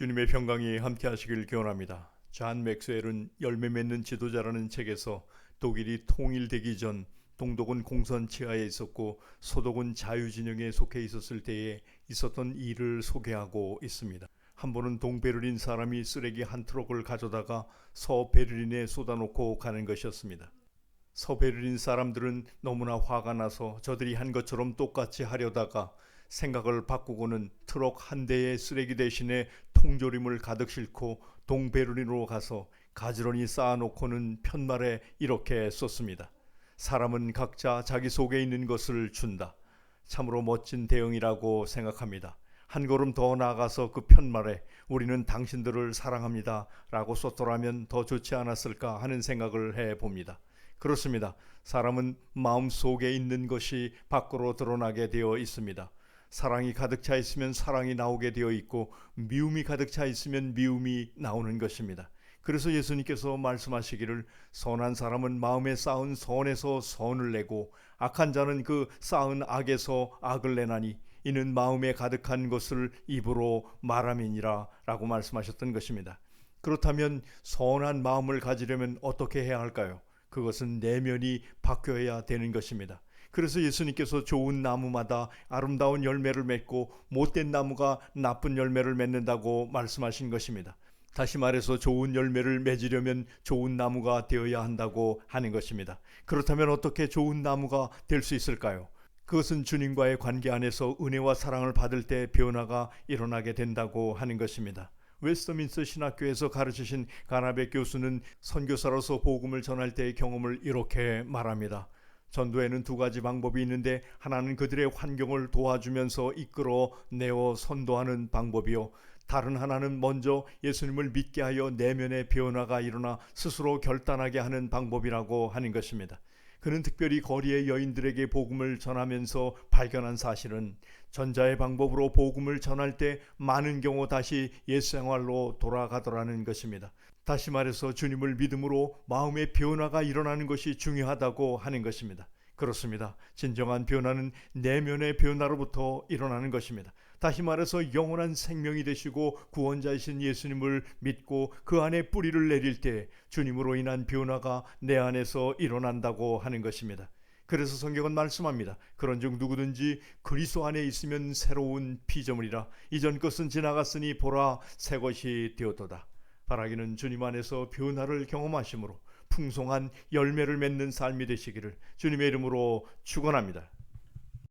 주님의 평강이 함께 하시길 기원합니다. 잔 맥스웰은 열매 맺는 지도자라는 책에서 독일이 통일되기 전 동독은 공선 치하에 있었고 소독은 자유진영에 속해 있었을 때에 있었던 일을 소개하고 있습니다. 한 번은 동베를린 사람이 쓰레기 한 트럭을 가져다가 서베를린에 쏟아놓고 가는 것이었습니다. 서베를린 사람들은 너무나 화가 나서 저들이 한 것처럼 똑같이 하려다가 생각을 바꾸고는 트럭 한 대의 쓰레기 대신에 통조림을 가득 싣고 동베를린으로 가서 가지런히 쌓아놓고는 편말에 이렇게 썼습니다. 사람은 각자 자기 속에 있는 것을 준다. 참으로 멋진 대응이라고 생각합니다. 한 걸음 더 나아가서 그 편말에 우리는 당신들을 사랑합니다. 라고 썼더라면 더 좋지 않았을까 하는 생각을 해 봅니다. 그렇습니다. 사람은 마음 속에 있는 것이 밖으로 드러나게 되어 있습니다. 사랑이 가득 차 있으면 사랑이 나오게 되어 있고 미움이 가득 차 있으면 미움이 나오는 것입니다. 그래서 예수님께서 말씀하시기를 선한 사람은 마음에 쌓은 선에서 선을 내고 악한 자는 그 쌓은 악에서 악을 내나니 이는 마음에 가득한 것을 입으로 말함이니라 라고 말씀하셨던 것입니다. 그렇다면 선한 마음을 가지려면 어떻게 해야 할까요? 그것은 내면이 바뀌어야 되는 것입니다. 그래서 예수님께서 좋은 나무마다 아름다운 열매를 맺고 못된 나무가 나쁜 열매를 맺는다고 말씀하신 것입니다. 다시 말해서 좋은 열매를 맺으려면 좋은 나무가 되어야 한다고 하는 것입니다. 그렇다면 어떻게 좋은 나무가 될 수 있을까요? 그것은 주님과의 관계 안에서 은혜와 사랑을 받을 때 변화가 일어나게 된다고 하는 것입니다. 웨스터민스 신학교에서 가르치신 가나베 교수는 선교사로서 복음을 전할 때의 경험을 이렇게 말합니다. 전도에는 두 가지 방법이 있는데 하나는 그들의 환경을 도와주면서 이끌어 내어 선도하는 방법이요. 다른 하나는 먼저 예수님을 믿게 하여 내면의 변화가 일어나 스스로 결단하게 하는 방법이라고 하는 것입니다. 그는 특별히 거리의 여인들에게 복음을 전하면서 발견한 사실은 전자의 방법으로 복음을 전할 때 많은 경우 다시 옛 생활로 돌아가더라는 것입니다. 다시 말해서 주님을 믿음으로 마음의 변화가 일어나는 것이 중요하다고 하는 것입니다. 그렇습니다. 진정한 변화는 내면의 변화로부터 일어나는 것입니다. 다시 말해서 영원한 생명이 되시고 구원자이신 예수님을 믿고 그 안에 뿌리를 내릴 때 주님으로 인한 변화가 내 안에서 일어난다고 하는 것입니다. 그래서 성경은 말씀합니다. 그런즉 누구든지 그리스도 안에 있으면 새로운 피조물이라 이전 것은 지나갔으니 보라 새 것이 되었도다. 바라기는 주님 안에서 변화를 경험하심으로 풍성한 열매를 맺는 삶이 되시기를 주님의 이름으로 축원합니다.